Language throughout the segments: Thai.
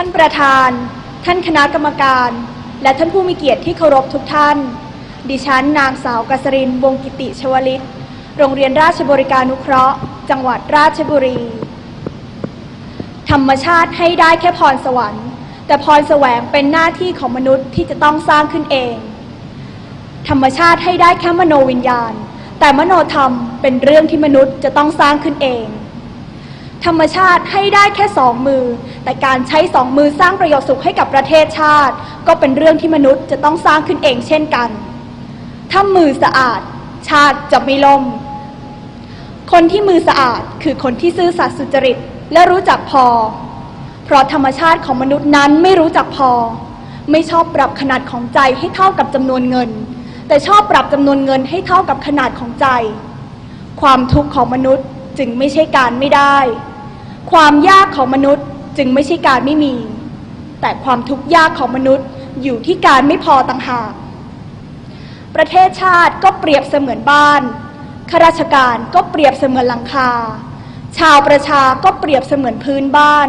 ท่านประธาน ท่านคณะกรรมการ และท่านผู้มีเกียรติที่เคารพทุกท่าน ดิฉันนางสาวกษรินวงกิติชวลิต โรงเรียนราชบริการนุเคราะห์ จังหวัดราชบุรี ธรรมชาติให้ได้แค่พรสวรรค์ แต่พรแสวงเป็นหน้าที่ของมนุษย์ที่จะต้องสร้างขึ้นเอง ธรรมชาติให้ได้แค่มโนวิญญาณ แต่มโนธรรมเป็นเรื่องที่มนุษย์จะต้องสร้างขึ้นเอง ธรรมชาติให้ได้แค่สองมือ แต่การใช้สองมือสร้างประโยชน์สุขให้กับประเทศชาติ ก็เป็นเรื่องที่มนุษย์จะต้องสร้างขึ้นเองเช่นกัน ถ้ามือสะอาด ชาติจะไม่ล่ม คนที่มือสะอาดคือคนที่ซื่อสัตย์สุจริตและรู้จักพอ เพราะธรรมชาติของมนุษย์นั้นไม่รู้จักพอ ไม่ชอบปรับขนาดของใจให้เท่ากับจำนวนเงิน แต่ชอบปรับจำนวนเงินให้เท่ากับขนาดของใจ ความทุกข์ของมนุษย์จึงไม่ใช่การไม่ได้ ความยากของมนุษย์จึงไม่ใช่การไม่มี แต่ความทุกข์ยากของมนุษย์อยู่ที่การไม่พอต่างหาก ประเทศชาติก็เปรียบเสมือนบ้าน ข้าราชการก็เปรียบเสมือนหลังคา ชาวประชาก็เปรียบเสมือนพื้นบ้าน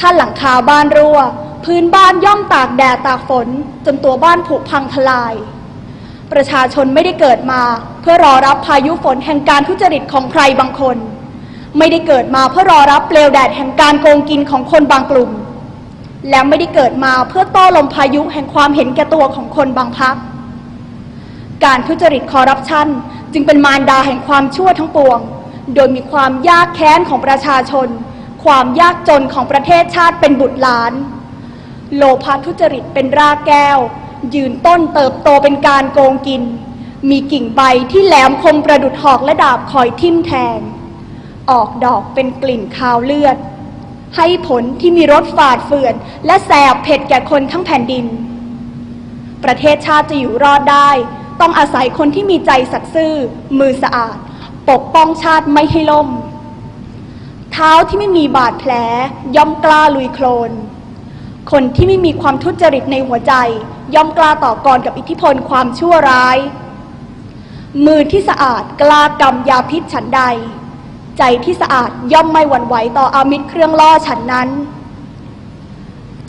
ถ้าหลังคาบ้านรั่ว พื้นบ้านย่อมตากแดดตากฝน จนตัวบ้านผุพังทลาย ประชาชนไม่ได้เกิดมา เพื่อรอรับพายุฝนแห่งการทุจริตของใครบางคน ไม่ได้เกิดมาเพื่อรอรับเปลวแดดแห่งการโกงกินของคนบางกลุ่ม และไม่ได้เกิดมาเพื่อต้อลมพายุแห่งความเห็นแก่ตัวของคนบางพัก การทุจริตคอร์รัปชันจึงเป็นมารดาแห่งความชั่วทั้งปวง โดยมีความยากแค้นของประชาชน ความยากจนของประเทศชาติเป็นบุตรหลาน โลภะทุจริตเป็นรากแก้ว ยืนต้นเติบโตเป็นการโกงกิน มีกิ่งใบที่แหลมคมประดุดหอกและดาบคอยทิ่มแทง ออกดอกเป็นกลิ่นคาวเลือด ให้ผลที่มีรสฝาดเฟื่อน และแสบเผ็ดแก่คนทั้งแผ่นดิน ประเทศชาติจะอยู่รอดได้ ต้องอาศัยคนที่มีใจสัตย์ซื่อ มือสะอาด ปกป้องชาติไม่ให้ล่ม เท้าที่ไม่มีบาดแผลย่อมกล้าลุยโคลน คนที่ไม่มีความทุจริตในหัวใจ ย่อมกล้าต่อกรกับอิทธิพลความชั่วร้าย มือที่สะอาดกล้ากำยาพิษฉันใด ใจที่สะอาดย่อมไม่หวั่นไหวต่ออามิตรเครื่องล่อฉันนั้น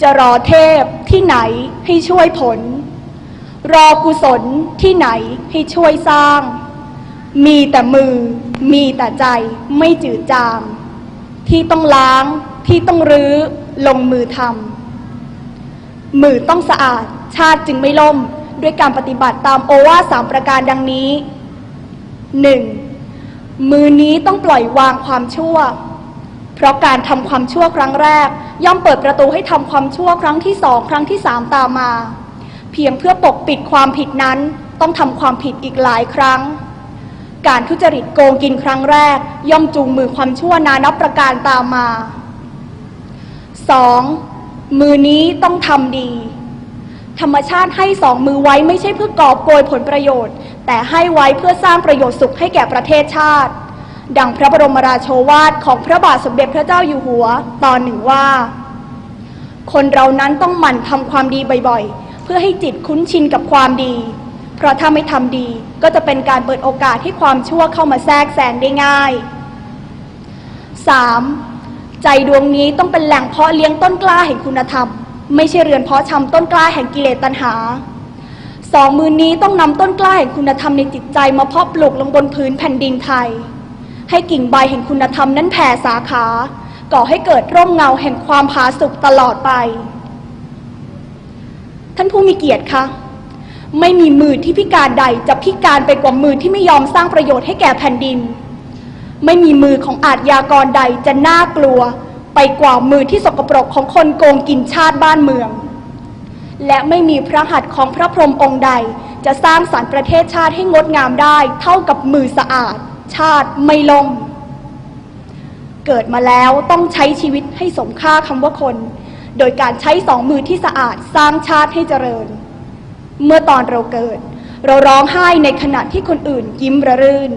จะรอเทพที่ไหนให้ช่วยผล รอกุศลที่ไหนให้ช่วยสร้าง มีแต่มือ มีแต่ใจไม่จืดจาง ที่ต้องล้างที่ต้องรื้อลงมือทำมือต้องสะอาดชาติจึงไม่ล่ม ด้วยการปฏิบัติตามโอวาสามประการดังนี้ 1. มือนี้ต้องปล่อยวางความชั่ว เพราะการทำความชั่วครั้งแรก ย่อมเปิดประตูให้ทำความชั่วครั้งที่สองครั้งที่สามตามมา เพียงเพื่อปกปิดความผิดนั้นต้องทำความผิดอีกหลายครั้ง การทุจริตโกงกินครั้งแรก ย่อมจูงมือความชั่วนานับประการตามมา 2. มือนี้ต้องทำดี ธรรมชาติให้สองมือไว้ไม่ใช่เพื่อกอบโกยผลประโยชน์ แต่ให้ไว้เพื่อสร้างประโยชน์สุขให้แก่ประเทศชาติ ดังพระบรมราโชวาทของพระบาทสมเด็จพระเจ้าอยู่หัว ตอนหนึ่งว่า คนเรานั้นต้องหมั่นทำความดีบ่อยๆ เพื่อให้จิตคุ้นชินกับความดี เพราะถ้าไม่ทำดีก็จะเป็นการเปิดโอกาสให้ความชั่วเข้ามาแทรกแซงได้ง่าย 3. ใจดวงนี้ต้องเป็นแหล่งเพาะเลี้ยงต้นกล้าแห่งคุณธรรม ไม่ใช่เรือนเพาะชำต้นกล้าแห่งกิเลสตัณหา สองมือนี้ต้องนำต้นกล้าแห่งคุณธรรมในจิตใจมาเพาะปลูกลงบนพื้นแผ่นดินไทย ให้กิ่งใบแห่งคุณธรรมนั้นแผ่สาขา ก่อให้เกิดร่มเงาแห่งความผาสุกตลอดไป ท่านผู้มีเกียรติคะไม่มีมือที่พิการใดจะพิการไปกว่ามือที่ไม่ยอมสร้างประโยชน์ให้แก่แผ่นดิน ไม่มีมือของอาชญากรใดจะน่ากลัว ไปกว่ามือที่สกปรกของคนโกงกินชาติบ้านเมือง และไม่มีพระหัตถ์ของพระพรหมองค์ใด จะสร้างสรรค์ประเทศชาติให้งดงามได้ เท่ากับมือสะอาด ชาติไม่ลมเกิดมาแล้วต้องใช้ชีวิตให้สมค่าคำว่าคน โดยการใช้สองมือที่สะอาดสร้างชาติให้เจริญ เมื่อตอนเราเกิด เราร้องไห้ในขณะที่คนอื่นยิ้มระรื่น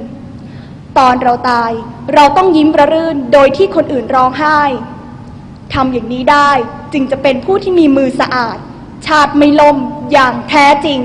ตอนเราตายเราต้องยิ้มระรื่นโดยที่คนอื่นร้องไห้ทำอย่างนี้ได้จึงจะเป็นผู้ที่มีมือสะอาด ชาติไม่ล่มอย่างแท้จริง